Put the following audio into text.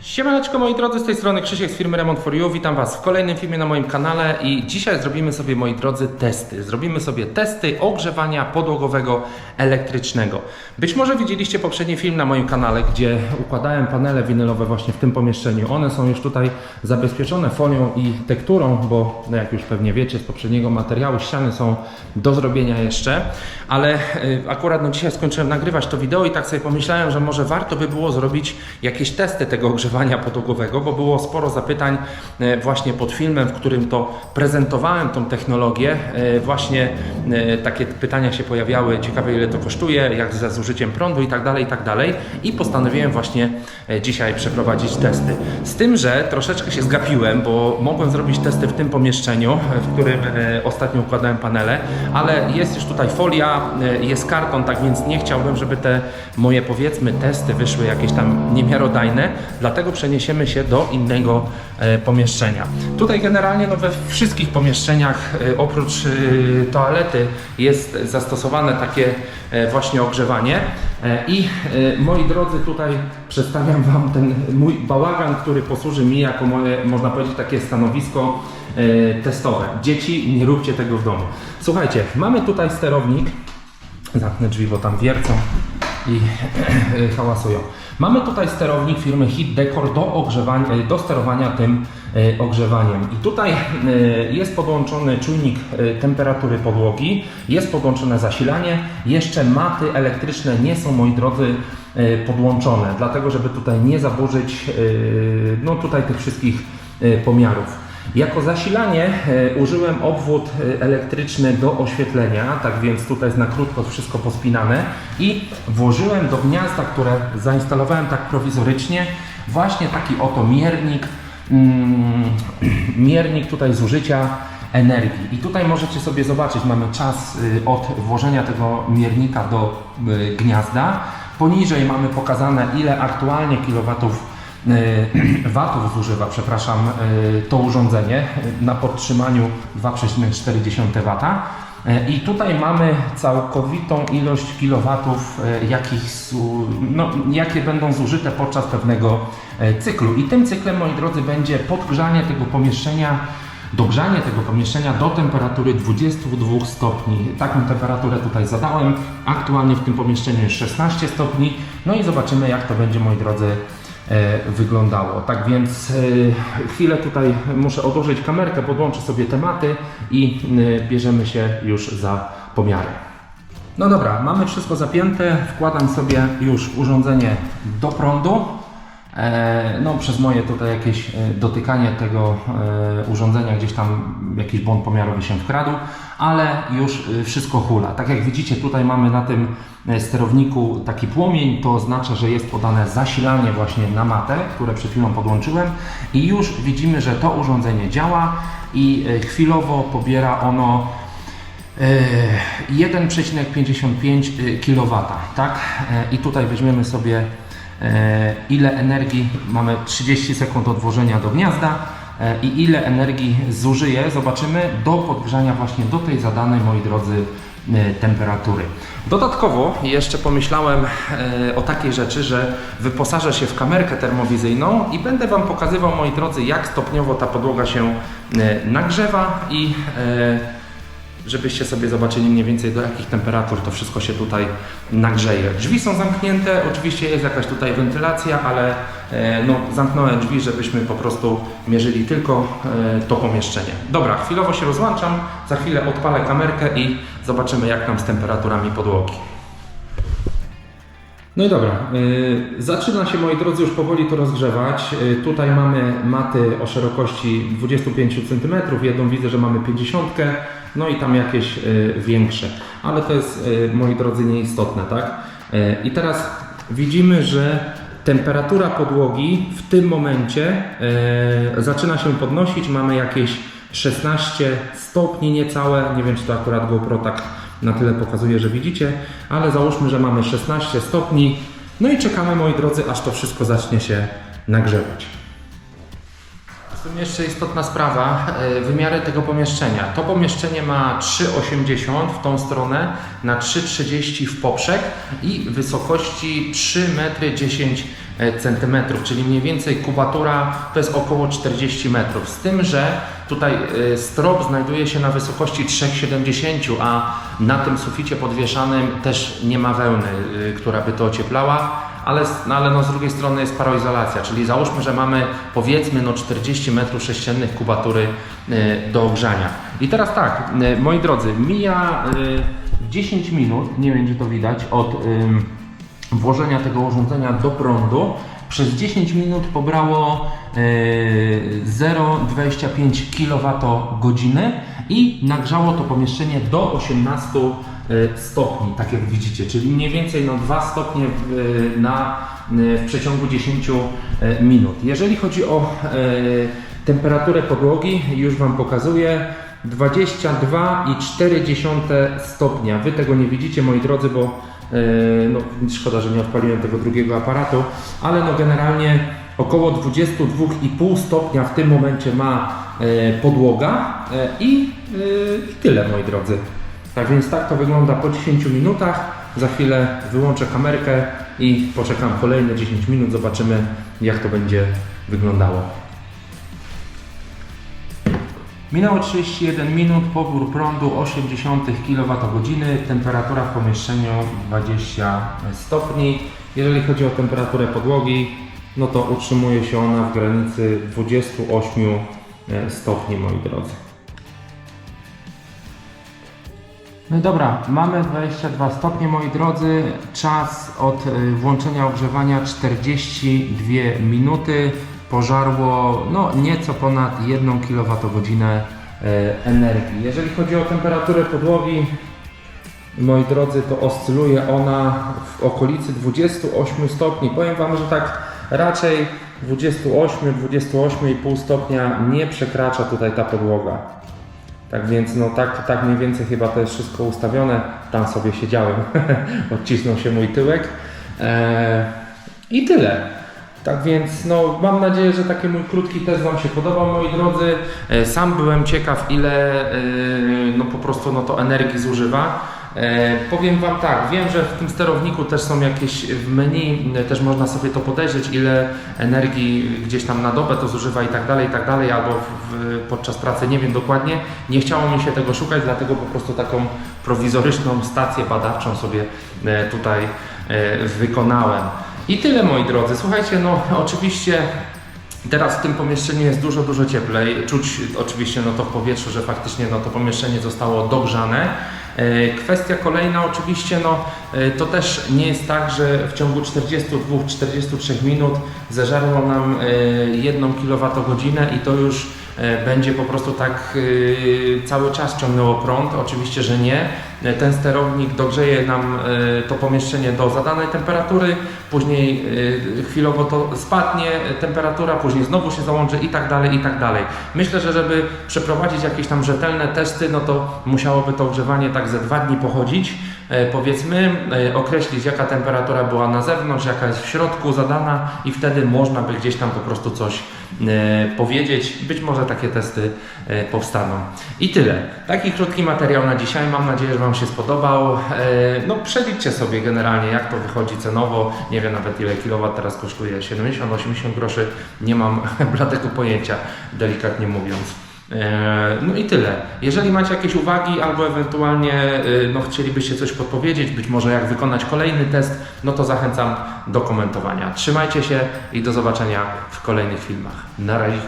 Siemaneczko moi drodzy, z tej strony Krzysiek z firmy Remont for You. Witam Was w kolejnym filmie na moim kanale i dzisiaj zrobimy sobie, moi drodzy, testy. Zrobimy sobie testy ogrzewania podłogowego elektrycznego. Być może widzieliście poprzedni film na moim kanale, gdzie układałem panele winylowe właśnie w tym pomieszczeniu. One są już tutaj zabezpieczone folią i tekturą, bo no jak już pewnie wiecie z poprzedniego materiału, ściany są do zrobienia jeszcze, ale y, akurat no dzisiaj skończyłem nagrywać to wideo i tak sobie pomyślałem, że może warto by było zrobić jakieś testy tego ogrzewania podłogowego, bo było sporo zapytań e, właśnie pod filmem, w którym to prezentowałem tą technologię. E, Właśnie e, takie pytania się pojawiały, ciekawe ile to kosztuje, jak ze zużyciem prądu i tak dalej, i tak dalej. I postanowiłem właśnie dzisiaj przeprowadzić testy. Z tym, że troszeczkę się zgapiłem, bo mogłem zrobić testy w tym pomieszczeniu, w którym ostatnio układałem panele, ale jest już tutaj folia, jest karton, tak więc nie chciałbym, żeby te moje powiedzmy testy wyszły jakieś tam niemiarodajne, dlatego przeniesiemy się do innego e, pomieszczenia. Tutaj generalnie no, we wszystkich pomieszczeniach e, oprócz e, toalety jest zastosowane takie właśnie ogrzewanie i moi drodzy tutaj przedstawiam Wam ten mój bałagan, który posłuży mi jako moje, można powiedzieć, takie stanowisko testowe. Dzieci, nie róbcie tego w domu. Słuchajcie, mamy tutaj sterownik, Zamknę drzwi, bo tam wiercą i hałasują. Mamy tutaj sterownik firmy Hit Decor do, ogrzewania, do sterowania tym e, ogrzewaniem. I tutaj e, jest podłączony czujnik e, temperatury podłogi, jest podłączone zasilanie. Jeszcze maty elektryczne nie są, moi drodzy, podłączone, dlatego żeby tutaj nie zaburzyć no tutaj tych wszystkich pomiarów. Jako zasilanie e, użyłem obwód e, elektryczny do oświetlenia, tak więc tutaj jest na krótko wszystko pospinane i włożyłem do gniazda, które zainstalowałem tak prowizorycznie, właśnie taki oto miernik, mm, miernik tutaj zużycia energii. I tutaj możecie sobie zobaczyć, mamy czas y, od włożenia tego miernika do y, gniazda. Poniżej mamy pokazane ile aktualnie kilowatów watów zużywa, przepraszam, y, to urządzenie y, na podtrzymaniu 2,4 wata. Y, I tutaj mamy całkowitą ilość kilowatów, jakich, no, jakie będą zużyte podczas pewnego cyklu. I tym cyklem, moi drodzy, będzie podgrzanie tego pomieszczenia dogrzanie tego pomieszczenia do temperatury 22 stopni. Taką temperaturę tutaj zadałem. Aktualnie w tym pomieszczeniu jest 16 stopni. No i zobaczymy, jak to będzie, moi drodzy, e, wyglądało. Tak więc e, chwilę tutaj muszę odłożyć kamerkę, podłączę sobie tematy i e, bierzemy się już za pomiary. No dobra, mamy wszystko zapięte. Wkładam sobie już urządzenie do prądu. E, No, przez moje tutaj jakieś e, dotykanie tego e, urządzenia, gdzieś tam jakiś błąd pomiarowy się wkradł, ale już wszystko hula. Tak jak widzicie, tutaj mamy na tym sterowniku taki płomień, to oznacza, że jest podane zasilanie właśnie na matę, które przed chwilą podłączyłem i już widzimy, że to urządzenie działa i chwilowo pobiera ono E, 1,55 kW, tak? I tutaj weźmiemy sobie ile energii, mamy 30 sekund od włożenia do gniazda e, i ile energii zużyje, zobaczymy, do podgrzania właśnie do tej zadanej, moi drodzy, e, temperatury. Dodatkowo jeszcze pomyślałem e, o takiej rzeczy, że wyposażę się w kamerkę termowizyjną i będę Wam pokazywał, moi drodzy, jak stopniowo ta podłoga się e, nagrzewa i e, żebyście sobie zobaczyli mniej więcej do jakich temperatur to wszystko się tutaj nagrzeje. Drzwi są zamknięte, oczywiście jest jakaś tutaj wentylacja, ale e, no, zamknąłem drzwi, żebyśmy po prostu mierzyli tylko e, to pomieszczenie. Dobra, chwilowo się rozłączam, za chwilę odpalę kamerkę i zobaczymy jak tam z temperaturami podłogi. No i dobra, y, zaczyna się moi drodzy już powoli to rozgrzewać. Y, tutaj mamy maty o szerokości 25 cm, jedną widzę, że mamy 50, no i tam jakieś y, większe, ale to jest moi drodzy nieistotne, tak? I teraz widzimy, że temperatura podłogi w tym momencie zaczyna się podnosić, mamy jakieś 16 stopni niecałe, nie wiem czy to akurat GoPro tak na tyle pokazuje, że widzicie, ale załóżmy, że mamy 16 stopni. No i czekamy, moi drodzy, aż to wszystko zacznie się nagrzewać. W jeszcze istotna sprawa, e, wymiary tego pomieszczenia. To pomieszczenie ma 3,80 w tą stronę na 3,30 w poprzek i wysokości 3 metry 10 e, centymetrów, czyli mniej więcej kubatura to jest około 40 metrów. Z tym, że tutaj e, strop znajduje się na wysokości 3,70, a na tym suficie podwieszanym też nie ma wełny, e, która by to ocieplała ale, no, ale no z drugiej strony jest paroizolacja, czyli załóżmy, że mamy powiedzmy no 40 metrów sześciennych kubatury e, do ogrzania. I teraz tak, e, moi drodzy, mija e, 10 minut, nie wiem czy to widać, od włożenia tego urządzenia do prądu. Przez 10 minut pobrało e, 0,25 kWh i nagrzało to pomieszczenie do 18 e, stopni, tak jak widzicie, czyli mniej więcej no 2 stopnie w, na, w przeciągu 10 e, minut. Jeżeli chodzi o e, temperaturę podłogi, już Wam pokazuję. 22,4 stopnia. Wy tego nie widzicie, moi drodzy, bo e, no, szkoda, że nie odpaliłem tego drugiego aparatu, ale no generalnie około 22,5 stopnia w tym momencie ma e, podłoga e, i, e, i tyle, moi drodzy. Tak więc tak to wygląda po 10 minutach. Za chwilę wyłączę kamerkę i poczekam kolejne 10 minut, zobaczymy jak to będzie wyglądało. Minęło 31 minut, pobór prądu 80 kWh, temperatura w pomieszczeniu 20 stopni. Jeżeli chodzi o temperaturę podłogi, no to utrzymuje się ona w granicy 28 stopni, moi drodzy. No i dobra, mamy 22 stopnie moi drodzy. Czas od y, włączenia ogrzewania 42 minuty. Pożarło no, nieco ponad 1 kWh e, energii. Jeżeli chodzi o temperaturę podłogi, moi drodzy, to oscyluje ona w okolicy 28 stopni. Powiem Wam, że tak raczej 28-28,5 stopnia nie przekracza tutaj ta podłoga. Tak więc, no tak, tak mniej więcej chyba to jest wszystko ustawione. Tam sobie siedziałem, odcisnął się mój tyłek. Eee, I tyle. Tak więc, no mam nadzieję, że taki mój krótki test Wam się podobał, moi drodzy. E, Sam byłem ciekaw, ile e, no po prostu no to energii zużywa. E, powiem Wam tak, wiem, że w tym sterowniku też są jakieś w menu, też można sobie to podejrzeć, ile energii gdzieś tam na dobę to zużywa i tak dalej, i tak dalej, albo w, podczas pracy, nie wiem dokładnie. Nie chciało mi się tego szukać, dlatego po prostu taką prowizoryczną stację badawczą sobie tutaj wykonałem. I tyle moi drodzy. Słuchajcie, no oczywiście Teraz w tym pomieszczeniu jest dużo, dużo cieplej. Czuć oczywiście no to w powietrzu, że faktycznie no to pomieszczenie zostało dogrzane. E, Kwestia kolejna oczywiście, no e, to też nie jest tak, że w ciągu 42-43 minut zeżarło nam e, 1 kWh i to już e, będzie po prostu tak e, cały czas ciągnęło prąd. Oczywiście, że nie. E, Ten sterownik dogrzeje nam e, to pomieszczenie do zadanej temperatury, później e, chwilowo to spadnie e, temperatura, później znowu się załączy i tak dalej, i tak dalej. Myślę, że żeby przeprowadzić jakieś tam rzetelne testy, no to musiałoby to ogrzewanie tak ze dwa dni pochodzić. E, Powiedzmy, e, określić jaka temperatura była na zewnątrz, jaka jest w środku zadana i wtedy można by gdzieś tam po prostu coś e, powiedzieć. Być może takie testy powstaną. I tyle. Taki krótki materiał na dzisiaj. Mam nadzieję, że Wam się spodobał. No przeliczcie sobie generalnie jak to wychodzi cenowo. Nie wiem nawet ile kilowat teraz kosztuje. 70-80 groszy. Nie mam bladego pojęcia, delikatnie mówiąc. E, No i tyle. Jeżeli macie jakieś uwagi albo ewentualnie e, no, chcielibyście coś podpowiedzieć, być może jak wykonać kolejny test, no to zachęcam do komentowania. Trzymajcie się i do zobaczenia w kolejnych filmach. Na razie.